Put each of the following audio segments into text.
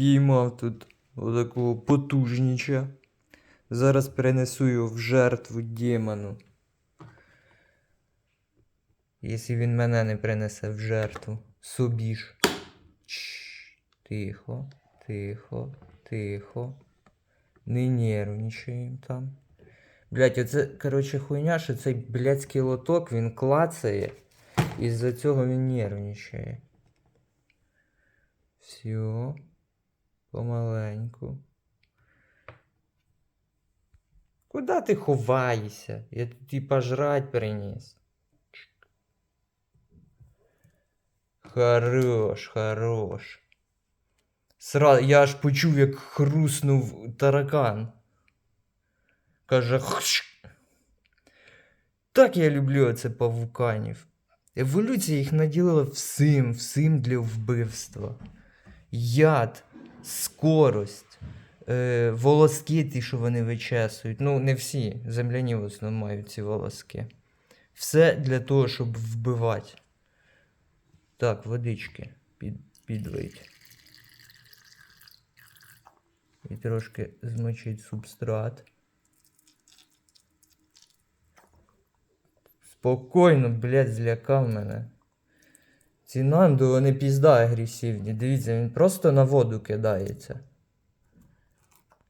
Піймав тут отакого потужніча. Зараз перенесу його в жертву демону. Якщо він мене не принесе в жертву. Собі ж. Тихо, тихо, тихо. Не нервничаємо там. Блять, оце, коротше, хуйня, що цей блядський лоток він клацає. Із-за цього він нервничає. Все. Помаленьку. Куда ти ховаєшся? Я тут і пожрать приніс. Хорош, хорош. Сра... Я аж почув, як хруснув таракан. Каже хш. Так я люблю оце павуканів. Еволюція їх наділила всім, всім для вбивства. Яд, скорость, е, волоски ті, що вони вичесують. Ну, не всі. Земляні в основному мають ці волоски. Все для того, щоб вбивати. Так, водички під, підлить. І трошки змочить субстрат. Спокійно, блядь, злякав мене. Ці нанду, вони пізда агресивні. Дивіться, він просто на воду кидається.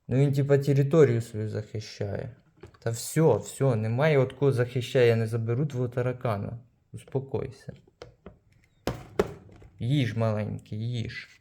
Ну він типа територію свою захищає. Та все, все, немає от кого захищає, я не заберу твого таракана. Успокойся. Їж, маленький, їж.